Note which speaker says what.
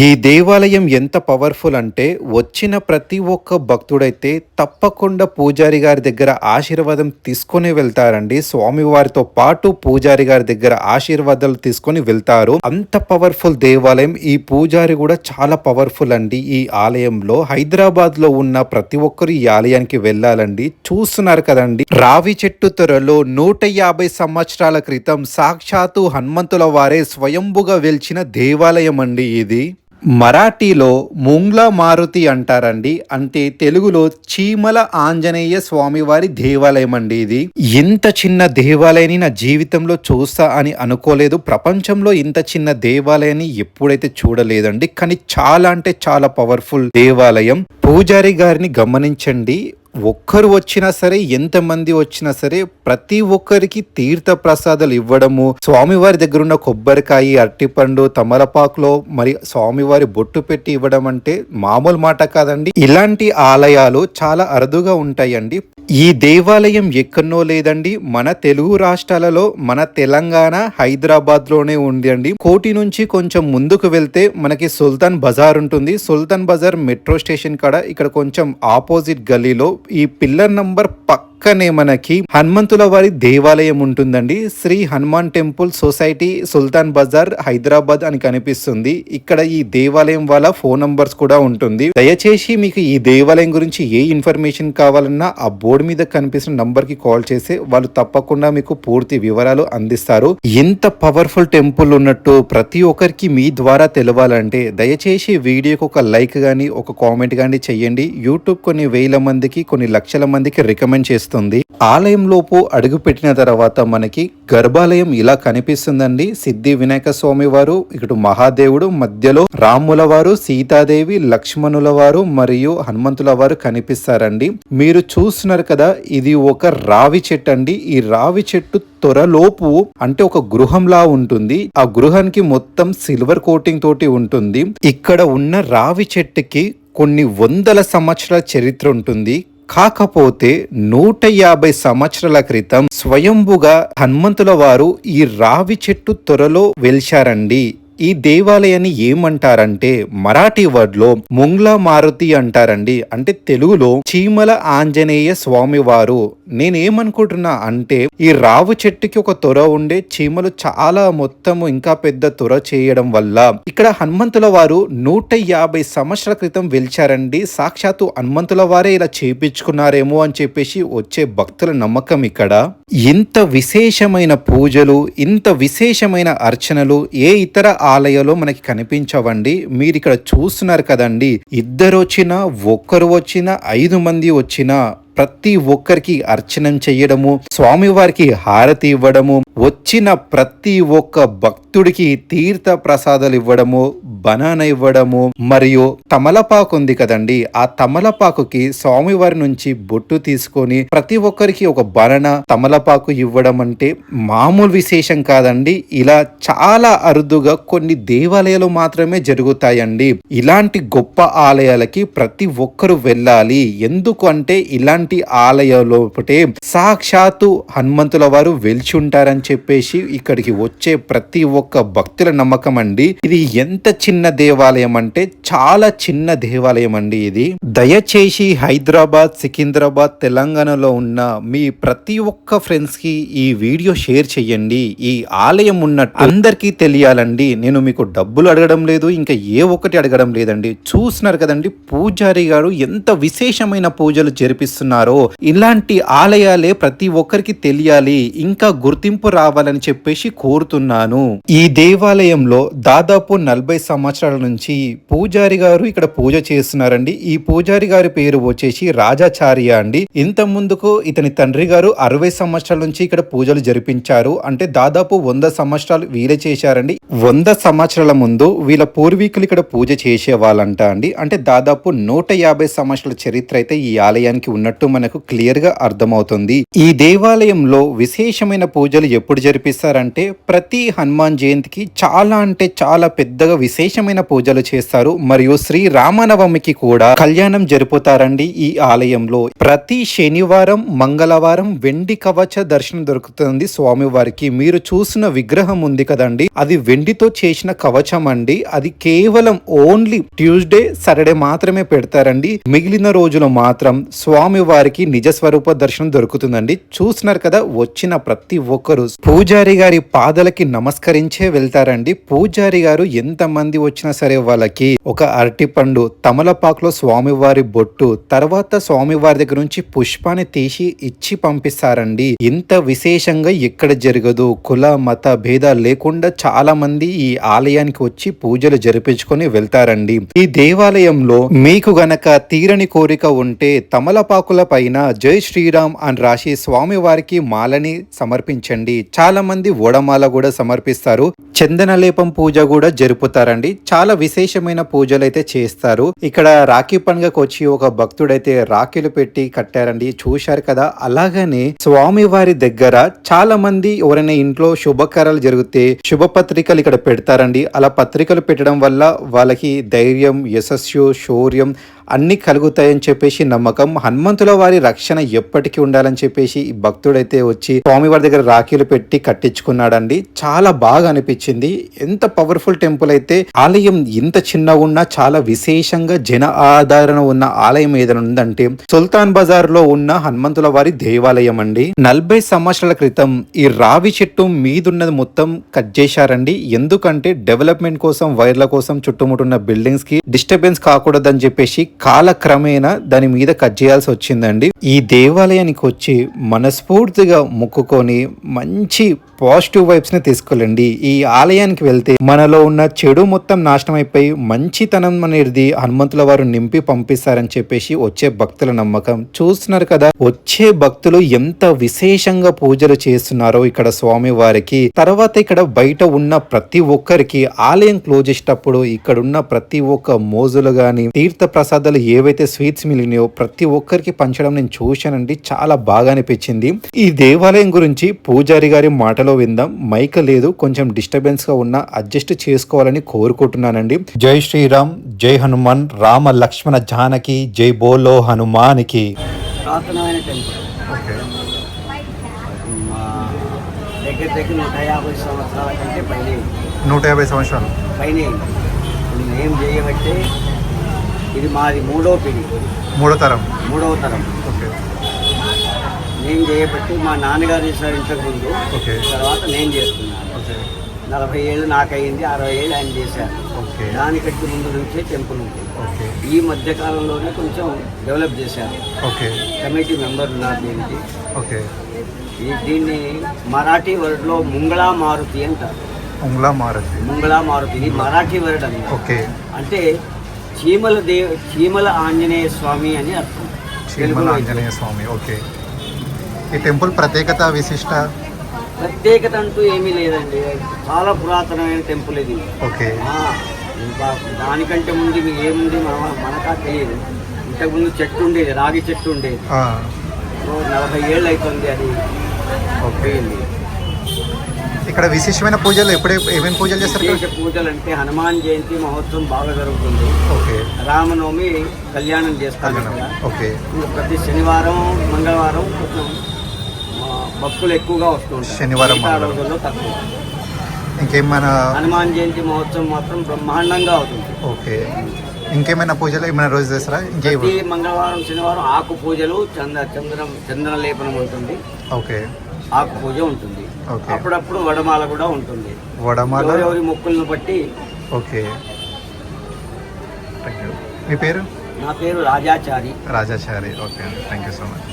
Speaker 1: ఈ దేవాలయం ఎంత పవర్ఫుల్ అంటే వచ్చిన ప్రతి ఒక్క భక్తుడైతే తప్పకుండా పూజారి గారి దగ్గర ఆశీర్వాదం తీసుకొని వెళ్తారండి. స్వామివారితో పాటు పూజారి గారి దగ్గర ఆశీర్వాదాలు తీసుకొని వెళ్తారు. అంత పవర్ఫుల్ దేవాలయం ఈ పూజారి కూడా చాలా పవర్ఫుల్ అండి. ఈ ఆలయంలో హైదరాబాద్లో ఉన్న ప్రతి ఒక్కరు ఈ ఆలయానికి వెళ్ళాలండి. చూస్తున్నారు కదండి రావి చెట్టు త్వరలో నూట యాభై సంవత్సరాల క్రితం సాక్షాత్తు హనుమంతుల వారే స్వయంభుగా వెలిచిన దేవాలయం అండి ఇది. మరాఠీలో ముంగ్లా మారుతి అంటారండి. అంటే తెలుగులో చీమల ఆంజనేయ స్వామివారి దేవాలయం అండి ఇది. ఇంత చిన్న దేవాలయాన్ని నా జీవితంలో చూస్తా అని అనుకోలేదు. ప్రపంచంలో ఇంత చిన్న దేవాలయాన్ని ఎప్పుడైతే చూడలేదండి. కానీ చాలా అంటే చాలా పవర్ఫుల్ దేవాలయం. పూజారి గారిని గమనించండి. ఒక్కరు వచ్చినా సరే ఎంతమంది వచ్చినా సరే ప్రతి ఒక్కరికి తీర్థ ప్రసాదాలు ఇవ్వడము స్వామివారి దగ్గర ఉన్న కొబ్బరికాయ అరటిపండు తమలపాకులో మరి స్వామివారి బొట్టు పెట్టి ఇవ్వడం అంటే మామూలు మాట కాదండి. ఇలాంటి ఆలయాలు చాలా అరుదుగా ఉంటాయండి. ఈ దేవాలయం ఎక్కడో లేదండి. మన తెలుగు రాష్ట్రాలలో మన తెలంగాణ హైదరాబాద్లోనే ఉందండి. కోటి నుంచి కొంచెం ముందుకు వెళ్తే మనకి సుల్తాన్ బజార్ ఉంటుంది. సుల్తాన్ బజార్ మెట్రో స్టేషన్ కాడ ఇక్కడ కొంచెం ఆపోజిట్ గల్లీలో ఈ పిల్లర్ నంబర్ పక్క పక్కనే మనకి హనుమంతుల వారి దేవాలయం ఉంటుందండి. శ్రీ హనుమాన్ టెంపుల్ సొసైటీ సుల్తాన్ బజార్ హైదరాబాద్ అని కనిపిస్తుంది. ఇక్కడ ఈ దేవాలయం వాళ్ళ ఫోన్ నంబర్స్ కూడా ఉంటుంది. దయచేసి మీకు ఈ దేవాలయం గురించి ఏ ఇన్ఫర్మేషన్ కావాలన్నా ఆ బోర్డు మీద కనిపిస్తున్న నంబర్కి కాల్ చేస్తే వాళ్ళు తప్పకుండా మీకు పూర్తి వివరాలు అందిస్తారు. ఎంత పవర్ఫుల్ టెంపుల్ ఉన్నట్టు ప్రతి ఒక్కరికి మీ ద్వారా తెలవాలంటే దయచేసి వీడియోకి ఒక లైక్ గానీ ఒక కామెంట్ గానీ చెయ్యండి యూట్యూబ్ కొన్ని వేల మందికి కొన్ని లక్షల మందికి రికమెండ్ చేస్తుంది కనిపిస్తుంది. ఆలయంలోపు అడుగుపెట్టిన తర్వాత మనకి గర్భాలయం ఇలా కనిపిస్తుందండి. సిద్ధి వినాయక స్వామి వారు ఇటు మహాదేవుడు మధ్యలో రాముల వారు సీతాదేవి లక్ష్మణుల వారు మరియు హనుమంతుల వారు కనిపిస్తారండి. మీరు చూస్తున్నారు కదా ఇది ఒక రావి చెట్టు అండి ఈ రావి చెట్టు త్వరలోపు అంటే ఒక గృహంలా ఉంటుంది. ఆ గృహానికి మొత్తం సిల్వర్ కోటింగ్ తోటి ఉంటుంది. ఇక్కడ ఉన్న రావి చెట్టుకి కొన్ని వందల సంవత్సరాల చరిత్ర ఉంటుంది. కాకపోతే నూట యాభై సంవత్సరాల క్రితం స్వయంభుగా హనుమంతుల వారు ఈ రావి చెట్టు త్వరలో వెలిచారండి ఈ దేవాలయాన్ని ఏమంటారంటే మరాఠీ వర్డ్లో ముంగ్లా మారుతి అంటారండి. అంటే తెలుగులో చీమల ఆంజనేయ స్వామి వారు నేనేమనుకుంటున్నా అంటే ఈ రావు చెట్టుకి ఒక తొర ఉండే చీమలు చాలా మొత్తము ఇంకా పెద్ద తొర చేయడం వల్ల ఇక్కడ హనుమంతుల వారు నూట యాభై సంవత్సరాల క్రితం వెలిచారండి. సాక్షాత్తు హనుమంతుల వారే ఇలా చేపించుకున్నారేమో అని చెప్పేసి వచ్చే భక్తుల నమ్మకం ఇక్కడ. ఇంత విశేషమైన పూజలు ఇంత విశేషమైన అర్చనలు ఏ ఇతర ఆలయంలో మనకి కనిపించవండి. మీరు ఇక్కడ చూస్తున్నారు కదండి. ఇద్దరు వచ్చినా ఒక్కరు వచ్చినా ఐదు మంది వచ్చినా ప్రతి ఒక్కరికి అర్చనం చెయ్యడము స్వామివారికి హారతి ఇవ్వడము వచ్చిన ప్రతి ఒక్క భక్తుడికి తీర్థ ప్రసాదాలు ఇవ్వడము బనానా ఇవ్వడము మరియు తమలపాకు ఉంది కదండి ఆ తమలపాకుకి స్వామివారి నుంచి బొట్టు తీసుకొని ప్రతి ఒక్కరికి ఒక బనన తమలపాకు ఇవ్వడం అంటే మామూలు విశేషం కాదండి ఇలా చాలా అరుదుగా కొన్ని దేవాలయాలు మాత్రమే జరుగుతాయండి. ఇలాంటి గొప్ప ఆలయాలకి ప్రతి ఒక్కరు వెళ్ళాలి. ఎందుకు అంటే ఇలాంటి ఆలయంలోపటే సాక్షాత్తు హనుమంతుల వారు వెలిచి ఉంటారని చెప్పేసి ఇక్కడికి వచ్చే ప్రతి ఒక్క భక్తుల నమ్మకం అండి. ఇది ఎంత చిన్న దేవాలయం అంటే చాలా చిన్న దేవాలయం అండి ఇది. దయచేసి హైదరాబాద్ సికింద్రాబాద్ తెలంగాణలో ఉన్న మీ ప్రతి ఒక్క ఫ్రెండ్స్కి ఈ వీడియో షేర్ చేయండి ఈ ఆలయం ఉన్నట్టు అందరికీ తెలియాలండి. నేను మీకు డబ్బులు అడగడం లేదు ఇంకా ఏ ఒక్కటి అడగడం లేదండి. చూస్తున్నారు కదండి పూజారి గారు ఎంత విశేషమైన పూజలు జరిపిస్తున్నారు. ఇలాంటి ఆలయాలే ప్రతి ఒక్కరికి తెలియాలి ఇంకా గుర్తింపు రావాలని చెప్పేసి కోరుతున్నాను. ఈ దేవాలయంలో దాదాపు నలభై సంవత్సరాల నుంచి పూజారి గారు ఇక్కడ పూజ చేస్తున్నారండి. ఈ పూజారి గారి పేరు వచ్చేసి రాజాచార్య అండి. ఇంత ముందుకు ఇతని తండ్రి గారు అరవై సంవత్సరాల నుంచి ఇక్కడ పూజలు జరిపించారు. అంటే దాదాపు వంద సంవత్సరాలు వీరే చేశారండి. వంద సంవత్సరాల ముందు వీళ్ళ పూర్వీకులు ఇక్కడ పూజ చేసే వాళ్ళంట అండి. అంటే దాదాపు నూట యాభై సంవత్సరాల చరిత్ర అయితే ఈ ఆలయానికి ఉన్నట్టు ఉన్నట్టు మనకు క్లియర్గా అర్థమవుతుంది. ఈ దేవాలయంలో విశేషమైన పూజలు ఎప్పుడు జరిపిస్తారంటే ప్రతి హనుమాన్ జయంతికి చాలా అంటే చాలా పెద్దగా విశేషమైన పూజలు చేస్తారు. మరియు శ్రీ రామనవమికి కూడా కళ్యాణం జరుపుతారండి ఈ ఆలయంలో. ప్రతి శనివారం మంగళవారం వెండి కవచ దర్శనం దొరుకుతుంది స్వామివారికి. మీరు చూసిన విగ్రహం ఉంది కదండి అది వెండితో చేసిన కవచం అండి. అది కేవలం ఓన్లీ ట్యూస్డే సాటర్డే మాత్రమే పెడతారండి. మిగిలిన రోజులు మాత్రం స్వామి వారికి నిజ స్వరూప దర్శనం దొరుకుతుందండి. చూసినారు కదా వచ్చిన ప్రతి ఒక్కరు పూజారి గారి పాదలకి నమస్కరించే వెళ్తారండి. పూజారి గారు ఎంత మంది వచ్చినా సరే వాళ్ళకి ఒక అరటిపండు తమలపాకులో స్వామివారి బొట్టు తర్వాత స్వామివారి దగ్గర నుంచి పుష్పాన్ని తీసి ఇచ్చి పంపిస్తారండి. ఇంత విశేషంగా ఎక్కడ జరగదు. కుల మత భేదాలు లేకుండా చాలా మంది ఈ ఆలయానికి వచ్చి పూజలు జరిపించుకొని వెళ్తారండి. ఈ దేవాలయంలో మీకు గనక తీరని కోరిక ఉంటే తమలపాకుల పైన జై శ్రీరామ్ అని రాసి స్వామి వారికి మాలని సమర్పించండి. చాలా మంది ఓడమాల కూడా సమర్పిస్తారు. చందనలేపం పూజ కూడా జరుపుతారండి. చాలా విశేషమైన పూజలు అయితే చేస్తారు. ఇక్కడ రాఖీ పండుగకు వచ్చి ఒక భక్తుడైతే రాఖీలు పెట్టి కట్టారండి. చూశారు కదా? అలాగనే స్వామి వారి దగ్గర చాలా మంది ఎవరైనా ఇంట్లో శుభకార్యాలు జరిగితే శుభ పత్రికలు ఇక్కడ పెడతారండి. అలా పత్రికలు పెట్టడం వల్ల వాళ్ళకి ధైర్యం యశస్సు శౌర్యం అన్ని కలుగుతాయని చెప్పేసి నమ్మకం. హనుమంతుల వారి రక్షణ ఎప్పటికీ ఉండాలని చెప్పేసి ఈ భక్తుడైతే వచ్చి స్వామివారి దగ్గర రాఖీలు పెట్టి కట్టించుకున్నాడండి. చాలా బాగా అనిపించింది. ఎంత పవర్ఫుల్ టెంపుల్ అయితే. ఆలయం ఇంత చిన్నగా ఉన్నా చాలా విశేషంగా జన ఆదరణ ఉన్న ఆలయం ఏదైనా ఉందంటే సుల్తాన్ బజార్లో ఉన్న హనుమంతుల వారి దేవాలయం అండి. నలభై సంవత్సరాల క్రితం ఈ రావి చెట్టు మీదున్నది మొత్తం కట్ చేశారండి. ఎందుకంటే డెవలప్మెంట్ కోసం వైర్ల కోసం చుట్టుముట్టున్న బిల్డింగ్స్కి డిస్టర్బెన్స్ కాకూడదని చెప్పేసి కాలక్రమేణా దాని మీద కట్ చేయాల్సి వచ్చిందండి. ఈ దేవాలయానికి వచ్చి మనస్ఫూర్తిగా మొక్కుకొని మంచి పాజిటివ్ వైబ్స్ని తీసుకెళ్ళండి ఈ ఆలయానికి వెళ్తే మనలో ఉన్న చెడు మొత్తం నాశనం అయిపోయి మంచితనం అనేది హనుమంతుల వారు నింపి పంపిస్తారని చెప్పేసి వచ్చే భక్తుల నమ్మకం. చూస్తున్నారు కదా వచ్చే భక్తులు ఎంత విశేషంగా పూజలు చేస్తున్నారో ఇక్కడ స్వామి వారికి తర్వాత ఇక్కడ బయట ఉన్న ప్రతి ఒక్కరికి ఆలయం క్లోజ్ చేసేటప్పుడు ఇక్కడ ఉన్న ప్రతి ఒక్క మోజులు గాని తీర్థ ప్రసాదాలు ఏవైతే స్వీట్స్ మిలిగినాయో ప్రతి ఒక్కరికి పంచడం నేను చూశానండి. చాలా బాగా అనిపించింది. ఈ దేవాలయం గురించి పూజారి గారి మాటలో విందాం. మైక్ లేదు. కొంచెం డిస్టర్బెన్స్గా ఉన్న అడ్జస్ట్ చేసుకోవాలని కోరుకుంటున్నానండి. జై శ్రీరామ్. జై హనుమాన్. రామ లక్ష్మణ జానకి. జై బోలో హనుమానికి.
Speaker 2: దగ్గర దగ్గర నూట యాభై సంవత్సరాల కంటే పైన
Speaker 1: నూట యాభై సంవత్సరాలు.
Speaker 2: పైన మేము చేయబట్టే ఇది మాది మూడో పిడి.
Speaker 1: మూడో తరం.
Speaker 2: మూడవ తరం.
Speaker 1: ఓకే.
Speaker 2: నేను చేయబట్టి మా నాన్నగారు చేసిన ఇంతకు ముందు
Speaker 1: ఓకే.
Speaker 2: తర్వాత నేను చేస్తున్నాను.
Speaker 1: ఓకే.
Speaker 2: నలభై ఏళ్ళు నాకు అయింది అరవై ఏళ్ళు ఆయన చేశారు.
Speaker 1: ఓకే.
Speaker 2: దానికంటే ముందు నుంచే టెంపుల్ ఉంది.
Speaker 1: ఓకే.
Speaker 2: ఈ మధ్య కాలంలోనే కొంచెం డెవలప్ చేశారు.
Speaker 1: ఓకే.
Speaker 2: కమిటీ మెంబర్ ఉన్నారు దీనికి.
Speaker 1: ఓకే.
Speaker 2: ఈ దీన్ని మరాఠీ వర్డ్లో ముంగళా మారుతి అంటారు.
Speaker 1: ఉంగ్లా మారుతి.
Speaker 2: ముంగళా మారుతి ఇది మరాఠీ వర్డ్ అని
Speaker 1: ఓకే.
Speaker 2: అంటే చీమల దేవ చీమల ఆంజనేయ స్వామి అని అర్థం.
Speaker 3: చీమల. ఆంజనేయ స్వామి ఓకే. ఈ టెంపుల్ ప్రత్యేకత విశిష్ట?
Speaker 2: ప్రత్యేకత అంటూ ఏమీ లేదండి. చాలా పురాతనమైన టెంపుల్ ఇది.
Speaker 3: ఓకే.
Speaker 2: దానికంటే ముందు ఏముంది మన మనకా తెలియదు. ఇంతకుముందు చెట్టు ఉండేది రాగి చెట్టు ఉండేది. నలభై ఏళ్ళు అవుతుంది అది.
Speaker 3: ఓకే. ఇక్కడ విశేషమైన పూజలు ఎప్పుడే ఏమేమి పూజలు చేస్తారు?
Speaker 2: పూజలు అంటే హనుమాన్ జయంతి మహోత్సవం బాగా జరుగుతుంది.
Speaker 3: ఓకే.
Speaker 2: రామనవమి కళ్యాణం చేస్తాను ఇక్కడ.
Speaker 3: ఓకే.
Speaker 2: ప్రతి శనివారం మంగళవారం కొంచెం భక్తులు ఎక్కువగా వస్తుంటారు
Speaker 3: శనివారం.
Speaker 2: రోజుల్లో తక్కువ.
Speaker 3: ఇంకేమైనా
Speaker 2: హనుమాన్ జయంతి మహోత్సవం మాత్రం బ్రహ్మాండంగా అవుతుంది.
Speaker 3: ఓకే. ఇంకేమైనా పూజలు ఏమైనా రోజు చేస్తారా? ఇంకే
Speaker 2: మంగళవారం శనివారం ఆకు పూజలు చంద్ర చంద్రం చంద్ర లేపనం ఉంటుంది.
Speaker 3: ఓకే.
Speaker 2: ఆకు పూజ ఉంటుంది. అప్పుడప్పుడు వడమాల కూడా ఉంటుంది.
Speaker 3: వడమాల?
Speaker 2: ఎవరెవరి మొక్కులను బట్టి
Speaker 3: ఓకే. మీ పేరు?
Speaker 2: నా పేరు Rajachari.
Speaker 3: Rajachari. Okay thank you so much